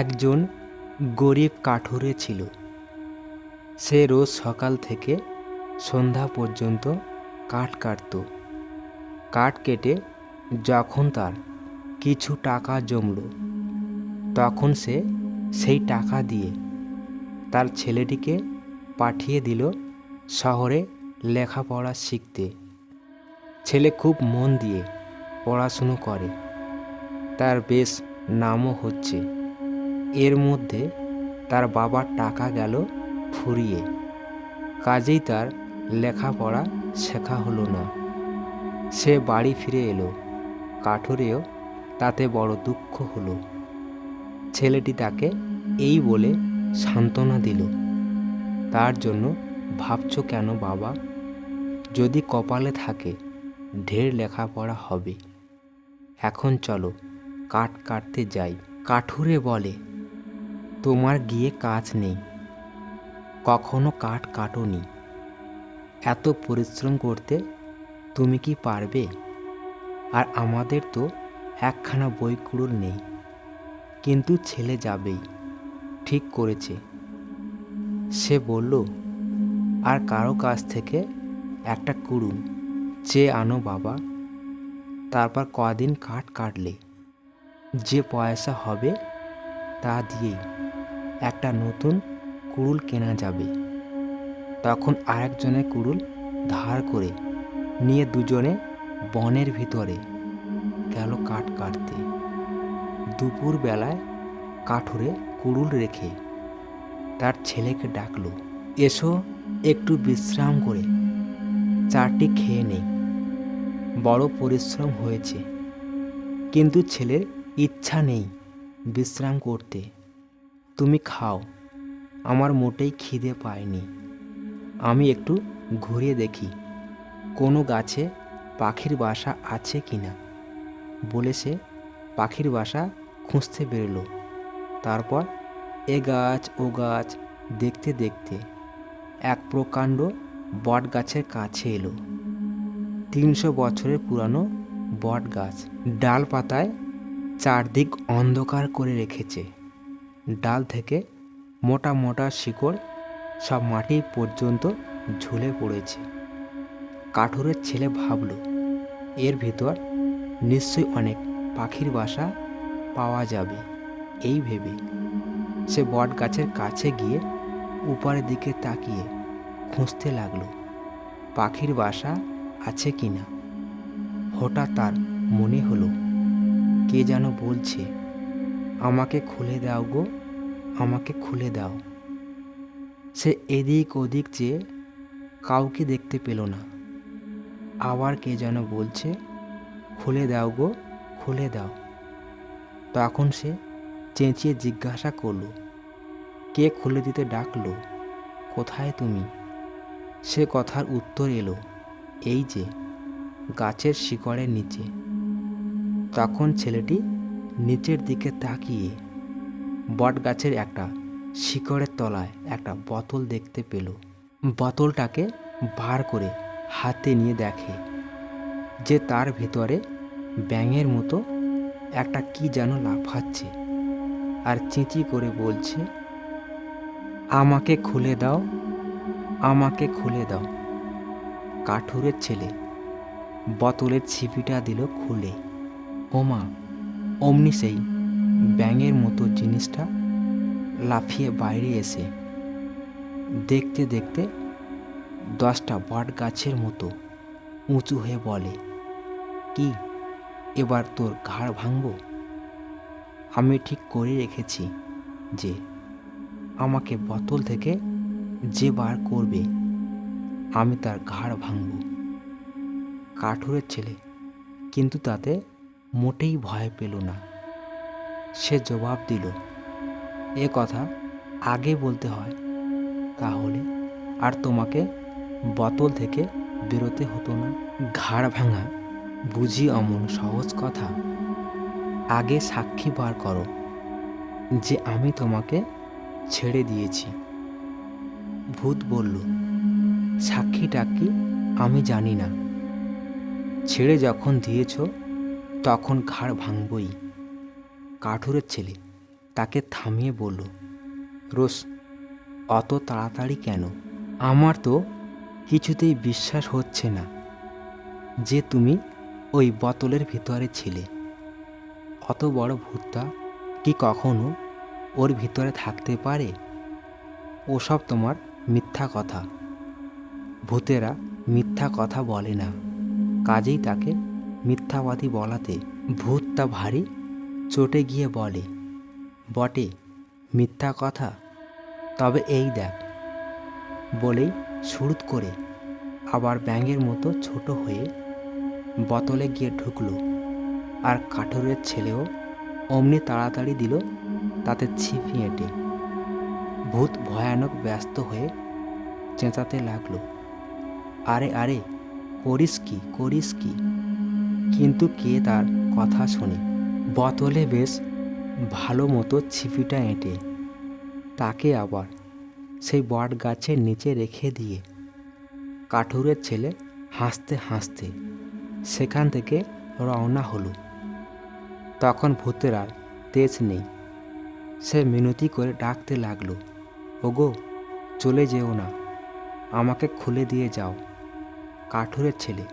একজন গরিব কাঠুরে ছিল। সে রোজ সকাল থেকে সন্ধ্যা পর্যন্ত কাঠ কাটত। কাঠ কেটে যখন তার কিছু টাকা জমল, তখন সে সেই টাকা দিয়ে তার ছেলেটিকে পাঠিয়ে দিল শহরে লেখাপড়া শিখতে। ছেলে খুব মন দিয়ে পড়াশুনো করে। তার বেশ নামও হচ্ছে। এর মধ্যে তার বাবার টাকা গেল ফুরিয়ে। কাজেই তার লেখাপড়া শেখা হলো না। সে বাড়ি ফিরে এলো। কাঠুরেও তাতে বড় দুঃখ হলো। ছেলেটি তাকে এই বলে সান্ত্বনা দিল। তার জন্য ভাবছ কেন বাবা? যদি কপালে থাকে, ঢের লেখাপড়া হবে। এখন চলো, কাঠ কাটতে যাই। কাঠুরে বলে তোমার গিয়ে কাজ নেই। কখনো কাঠ কাটোনি। এত পরিশ্রম করতে তুমি কি পারবে? আর আমাদের তো একখানা বই কুড়ুল নেই। কিন্তু ছেলে যাবেই। ঠিক করেছে। সে বলল, আর কারও কাছ থেকে একটা কুড়ুল চেয়ে আনো বাবা। তারপর কদিন কাঠ কাটলে। যে পয়সা হবে তা দিয়েই। একটা নতুন কুড়ুল কেনা যাবে। তখন আরেকজনের কুড়ুল ধার করে নিয়ে দুজনে বনের ভিতরে গেল কাঠ কাটতে। দুপুর বেলায় কাঠুরে কুড়ুল রেখে তার ছেলেকে ডাকলো, এসো, একটু বিশ্রাম করে। চারটি খেয়ে নেই। বড় পরিশ্রম হয়েছে। কিন্তু ছেলের ইচ্ছা নেই বিশ্রাম করতে। তুমি খাও। আমার মোটেই খিদে পায়নি। আমি একটু ঘুরিয়ে দেখি, কোনো গাছে পাখির বাসা আছে কি না বলে সে পাখির বাসা খুঁজতে বেরোলো। তারপর এ গাছ, ও গাছ দেখতে দেখতে এক প্রকাণ্ড বট গাছের কাছে এলো। তিনশো বছরের পুরানো বট গাছ ডাল পাতায় চারদিক অন্ধকার করে রেখেছে। ডাল থেকে মোটা মোটা শিকড় সব মাটি পর্যন্ত ঝুলে পড়েছে। কাঠুরের ছেলে ভাবল, এর ভিতর নিশ্চয়ই অনেক পাখির বাসা পাওয়া যাবে। এই ভেবে সে বট গাছের কাছে গিয়ে উপরের দিকে তাকিয়ে খুঁজতে লাগল, পাখির বাসা আছে কি না? হঠাৎ তার মনে হলো, কে যেন বলছে, আমাকে খুলে দাও গো। আমাকে খুলে দাও। সে এদিক ওদিক চেয়ে কাউকে দেখতে পেল না। আবার কে যেন বলছে, খুলে দাও গো, খুলে দাও। তখন সে চেঁচিয়ে জিজ্ঞাসা করল, কে খুলে দিতে ডাকলো? কোথায় তুমি? সে কথার উত্তর এলো, এই যে, গাছের শিকড়ের নিচে। তখন ছেলেটি নিচের দিকে তাকিয়ে বট গাছের একটা শিকড়ের তলায় একটা বোতল দেখতে পেল। বোতলটাকে বার করে হাতে নিয়ে দেখে যে তার ভিতরে ব্যাঙের মতো একটা কি যেন লাফাচ্ছে আর চিঁচি করে বলছে, আমাকে খুলে দাও, আমাকে খুলে দাও। কাঠুরের ছেলে বোতলের ছিপিটা দিল খুলে। ওমা, অমনি সেই ব্যাঙের মতো জিনিসটা লাফিয়ে বাইরে এসে দেখতে দেখতে দশটা বট গাছের মতো উঁচু হয়ে বলে, কি, এবার তোর ঘাড় ভাঙব? আমি ঠিক করে রেখেছি যে আমাকে বোতল থেকে যে বার করবে, আমি তার ঘাড় ভাঙব। কাঠুরের ছেলে, কিন্তু তাতে মোটেই ভয় পেল না। সে জবাব দিল, এ কথা আগে বলতে হয়, তাহলে আর তোমাকে বোতল থেকে বেরোতে হতো না। ঘাড় ভাঙা বুঝি অমন সহজ কথা। আগে সাক্ষী বার করো যে আমি তোমাকে ছেড়ে দিয়েছি। ভূত বলল, সাক্ষীটা কি আমি জানি না। ছেড়ে যখন দিয়েছ তখন ঘাড় ভাঙবই। কাঠুরের ছেলে। তাকে থামিয়ে বলল, রোজ, অত তাড়াতাড়ি কেন? আমার তো কিছুতেই বিশ্বাস হচ্ছে না যে তুমি ওই বোতলের ভিতরে ছিলে। অত বড় ভূতটা কি কখনো ওর ভিতরে থাকতে পারে? ওসব তোমার মিথ্যা কথা। ভূতেরা মিথ্যা কথা বলে না। কাজেই তাকে মিথ্যাবাদী বলাতে ভূতটা ভারী চটে গিয়ে বলে, বটে, মিথ্যা কথা। তবে এই দেখ। বলেই সুরুত করে আবার ব্যাঙের মতো ছোট হয়ে বোতলে গিয়ে ঢুকলো। আর কাঠুরের ছেলেও অমনি তাড়াতাড়ি দিল তাতে ছিপি এঁটে। ভূত ভয়ানক ব্যস্ত হয়ে চেঁচাতে লাগল, আরে আরে, করিস কি করিস কি? কিন্তু কে তার কথা শোনে। বোতলে বেশ ভালো মতো ছিপিটা এঁটে, তাকে আবার সেই বট গাছের নিচে রেখে দিয়ে কাঠুরের ছেলে হাসতে হাসতে সেখান থেকে রওনা হলো। তখন ভূতের আর তেজ নেই। সে মিনতি করে ডাকতে লাগল, ওগো, চলে যেও না, আমাকে খুলে দিয়ে যাও। কাঠুরের ছেলে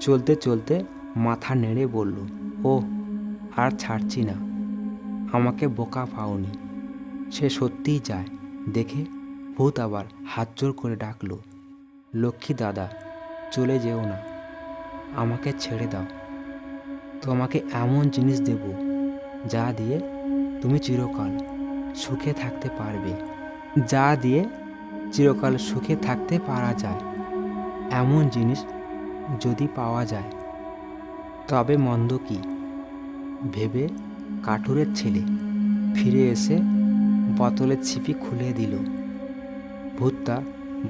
চলতে চলতে মাথা নেড়ে বলল ও আর ছাড়ছি না। আমাকে বোকা পাওনি। সে সত্যিই যায়। দেখে ভূত আবার হাত জোর করে ডাকল, লক্ষ্মী দাদা, চলে যেও না। আমাকে ছেড়ে দাও। তোমাকে এমন জিনিস দেব, যা দিয়ে তুমি চিরকাল সুখে থাকতে পারবে। যা দিয়ে চিরকাল সুখে থাকতে পারা যায়। এমন জিনিস যদি পাওয়া যায়, তবে মন্দ কি? ভেবে কাঠুরের ছেলে ফিরে এসে বোতলের ছিপি খুলে দিল। ভূতটা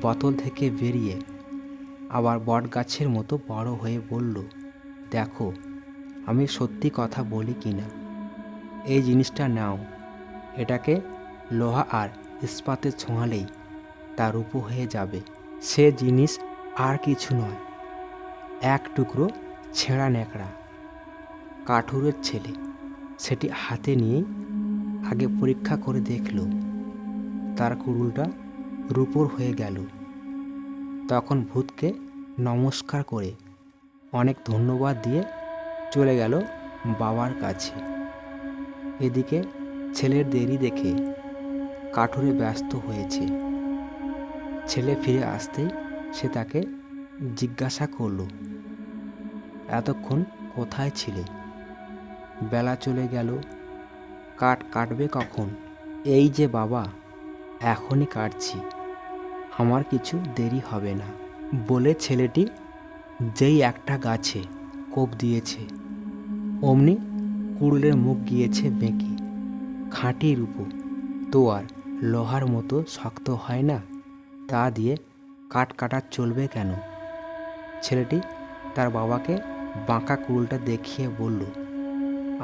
বোতল থেকে বেরিয়ে আবার বট গাছের মতো বড় হয়ে বলল, দেখো, আমি সত্যি কথা বলি কি না। এই জিনিসটা নাও। এটাকে লোহা আর ইস্পাতে ছোঁয়ালেই তার রূপো হয়ে যাবে। সে জিনিস আর কিছু নয়। এক টুকরো ছেঁড়া ন্যাকড়া। কাঠুরের ছেলে। সেটি হাতে নিয়েই আগে পরীক্ষা করে দেখল। তার কুড়ুলটা রূপোর হয়ে গেল। তখন ভূতকে নমস্কার করে অনেক ধন্যবাদ দিয়ে চলে গেল বাবার কাছে। এদিকে ছেলের দেরি দেখে কাঠুরে ব্যস্ত হয়েছে। ছেলে ফিরে আসতেই সে তাকে জিজ্ঞাসা করল, এতক্ষণ কোথায় ছিলে? বেলা চলে গেল। কাঠ কাটবে কখন? এই যে বাবা, এখনই কাটছি। আমার কিছু দেরি হবে না, বলে ছেলেটি যেই একটা গাছে কোপ দিয়েছে। অমনি কুড়ুলের মুখ গিয়েছে বেঁকে। খাঁটি রূপো তো আর লোহার মতো শক্ত হয় না? তা দিয়ে কাঠ কাটা চলবে কেন? ছেলেটি তার বাবাকে বাঁকা কুড়ুলটা দেখিয়ে বলল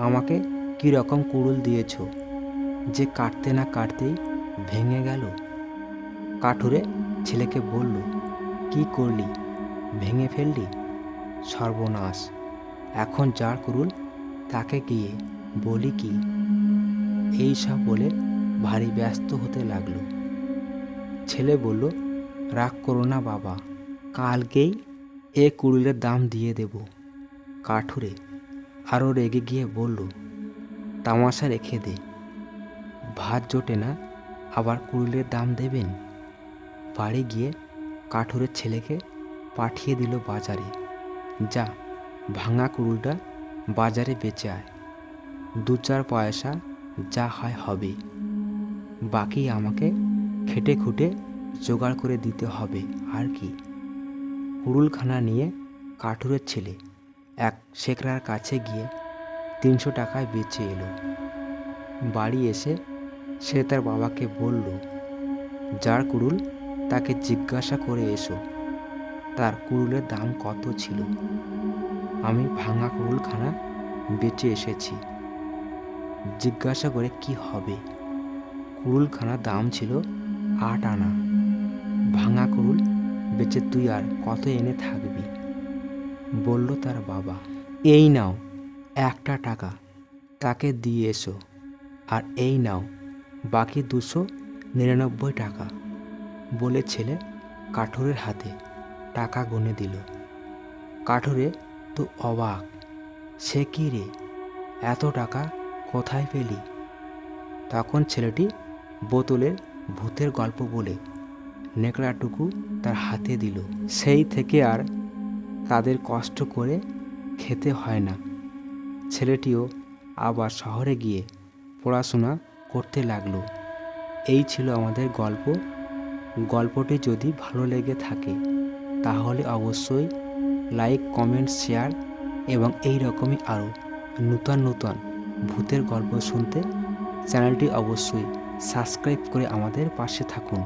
আমাকে কী রকম কুড়ুল দিয়েছ যে কাটতে না কাটতেই ভেঙে গেল? কাঠুরে ছেলেকে বলল, কি করলি? ভেঙে ফেললি? সর্বনাশ। এখন যার কুরুল তাকে গিয়ে বলি কি? এই সব বলে ভারী ব্যস্ত হতে লাগল। ছেলে বলল, রাগ করো না বাবা, কালকেই এ কুড়ুলের দাম দিয়ে দেব। কাঠুরে আরও রেগে গিয়ে বলল, তামাশা রেখে দে। ভাত জোটে না, আবার কুড়ুলের দাম দেবেন। বাড়ি গিয়ে কাঠুরের ছেলেকে পাঠিয়ে দিল বাজারে। যা, ভাঙা কুড়ুলটা বাজারে বেচে আয়। দু চার পয়সা যা হয় হবে। বাকি আমাকে খেটে খুঁটে জোগাড় করে দিতে হবে, আর কি। কুড়ুলখানা নিয়ে কাঠুরের ছেলে এক শেখরার কাছে গিয়ে তিনশো টাকায় বেঁচে এলো। বাড়ি এসে সে তার বাবাকে বলল, যার কুড়ুল, তাকে জিজ্ঞাসা করে এসো। তার কুড়ুলের দাম কত ছিল? আমি ভাঙা কুড়ুলখানা বেঁচে এসেছি। জিজ্ঞাসা করে কি হবে? কুড়ুলখানার দাম ছিল আট আনা। ভাঙা কুড়ুল বেচে তুই আর কত এনে থাকবি? বলল তার বাবা, এই নাও, একটা টাকা, তাকে দিয়ে এসো। আর এই নাও, বাকি দুশো নিরানব্বই টাকা। বলে ছেলে কাঠুরের হাতে টাকা গুনে দিল। কাঠুরে তো অবাক, সে কি রে? এত টাকা কোথায় পেলি? তখন ছেলেটি বোতলের ভূতের গল্প বলে নেকড়াটুকু তার হাতে দিল। সেই থেকে আর তাদের কষ্ট করে খেতে হয় না। ছেলেটিও আবার শহরে গিয়ে পড়াশোনা করতে লাগল। এই ছিল আমাদের গল্প। গল্পটি যদি ভালো লেগে থাকে, তাহলে অবশ্যই লাইক, কমেন্ট, শেয়ার এবং এই রকমই আরও নূতন নূতন ভূতের গল্প শুনতে চ্যানেলটি অবশ্যই সাবস্ক্রাইব করে আমাদের পাশে থাকুন।